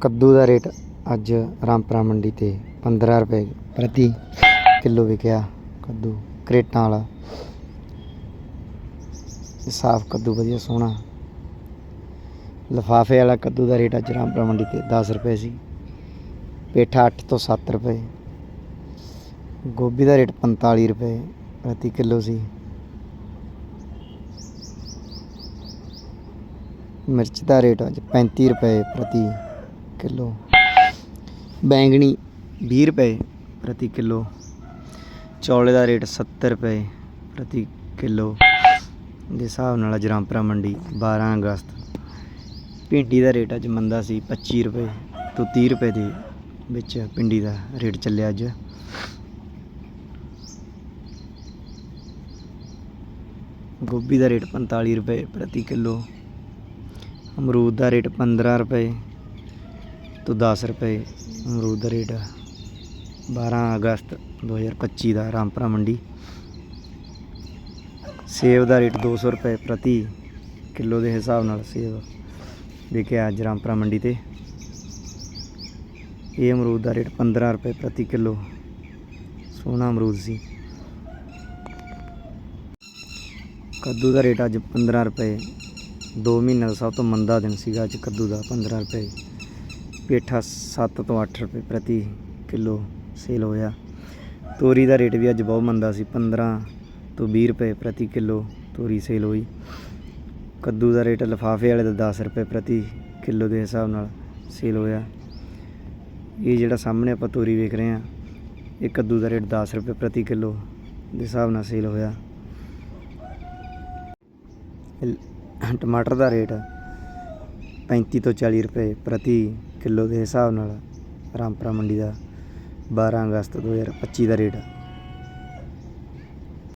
ਕੱਦੂ ਦਾ ਰੇਟ ਅੱਜ ਰਾਮਪੁਰਾ ਮੰਡੀ ਤੇ 15 ਰੁਪਏ ਪ੍ਰਤੀ ਕਿਲੋ ਵਿਕਿਆ ਕੱਦੂ, ਕਰੇਟਾਂ ਵਾਲਾ। ਸਾਫ਼ ਕੱਦੂ ਵਧੀਆ ਸੋਹਣਾ। ਲਫਾਫੇ ਵਾਲਾ ਕੱਦੂ ਦਾ ਰੇਟ ਅੱਜ ਰਾਮਪੁਰਾ ਮੰਡੀ ਤੇ 10 ਰੁਪਏ ਸੀ। ਪੇਠਾ 8 ਤੋਂ 7 ਰੁਪਏ। ਗੋਭੀ ਦਾ ਰੇਟ 45 ਰੁਪਏ ਪ੍ਰਤੀ ਕਿਲੋ ਸੀ। ਮਿਰਚ ਦਾ ਰੇਟ ਅੱਜ 35 ਰੁਪਏ ਪ੍ਰਤੀ ਕਿਲੋ। ਬੈਂਗਣੀ 20 ਰੁਪਏ ਪ੍ਰਤੀ ਕਿਲੋ। ਚੌਲੇ ਦਾ ਰੇਟ 70 ਰੁਪਏ ਪ੍ਰਤੀ ਕਿਲੋ। ਦੇ ਹਿਸਾਬ ਨਾਲ ਅੱਜ ਰਾਮਪੁਰਾ ਮੰਡੀ 12 ਅਗਸਤ। ਭਿੰਡੀ ਦਾ ਰੇਟ ਅੱਜ ਮੰਦਾ ਸੀ 25 ਰੁਪਏ ਤੋਂ 30 ਰੁਪਏ ਦੇ ਵਿੱਚ ਭਿੰਡੀ ਦਾ ਰੇਟ ਚੱਲਿਆ ਅੱਜ। ਗੋਭੀ ਦਾ ਰੇਟ 45 ਰੁਪਏ ਪ੍ਰਤੀ ਕਿਲੋ। ਅਮਰੂਦ ਦਾ ਰੇਟ 15 ਰੁਪਏ ਤੋਂ 10 ਰੁਪਏ ਅਮਰੂਦ ਦਾ ਰੇਟ 12 ਅਗਸਤ 2025 ਦਾ ਰਾਮਪੁਰਾ ਮੰਡੀ। ਸੇਬ ਦਾ ਰੇਟ 200 ਰੁਪਏ ਪ੍ਰਤੀ ਕਿਲੋ ਦੇ ਹਿਸਾਬ ਨਾਲ ਸੇਬ। ਵਿਕਿਆ ਅੱਜ ਰਾਮਪੁਰਾ ਮੰਡੀ ਤੇ। ਇਹ ਅਮਰੂਦ ਦਾ ਰੇਟ 15 ਰੁਪਏ ਪ੍ਰਤੀ ਕਿਲੋ। ਸੋਹਣਾ ਅਮਰੂਦ ਸੀ। ਕੱਦੂ ਦਾ ਰੇਟ ਅੱਜ 15 ਰੁਪਏ। 2 ਮਹੀਨੇ ਦਾ ਸਭ ਤੋਂ ਮੰਦਾ ਦਿਨ ਸੀਗਾ ਅੱਜ ਕੱਦੂ ਦਾ 15 ਰੁਪਏ। ਪੇਠਾ 7 ਤੋਂ 8 ਰੁਪਏ ਪ੍ਰਤੀ ਕਿਲੋ ਸੇਲ ਹੋਇਆ। ਤੋਰੀ ਦਾ ਰੇਟ ਵੀ ਅੱਜ ਬਹੁਤ ਮੰਦਾ ਸੀ 15 ਤੋਂ 20 ਰੁਪਏ ਪ੍ਰਤੀ ਕਿਲੋ ਤੋਰੀ ਸੇਲ ਹੋਈ। ਕੱਦੂ ਦਾ ਰੇਟ ਲਫਾਫੇ ਵਾਲੇ ਦਾ 10 ਰੁਪਏ ਪ੍ਰਤੀ ਕਿਲੋ ਦੇ ਹਿਸਾਬ ਨਾਲ ਸੇਲ ਹੋਇਆ। ਇਹ ਜਿਹੜਾ ਸਾਹਮਣੇ ਆਪਾਂ ਤੋਰੀ ਵੇਖ ਰਹੇ ਹਾਂ, ਇਹ ਕੱਦੂ ਦਾ ਰੇਟ 10 ਰੁਪਏ ਪ੍ਰਤੀ ਕਿਲੋ ਦੇ ਹਿਸਾਬ ਨਾਲ ਸੇਲ ਹੋਇਆ। ਟਮਾਟਰ ਦਾ ਰੇਟ 35 ਤੋਂ 40 ਰੁਪਏ ਪ੍ਰਤੀ ਕਿਲੋ ਦੇ ਹਿਸਾਬ ਨਾਲ ਰਾਮਪੁਰਾ ਮੰਡੀ ਦਾ 12 ਅਗਸਤ 2025 ਦਾ ਰੇਟ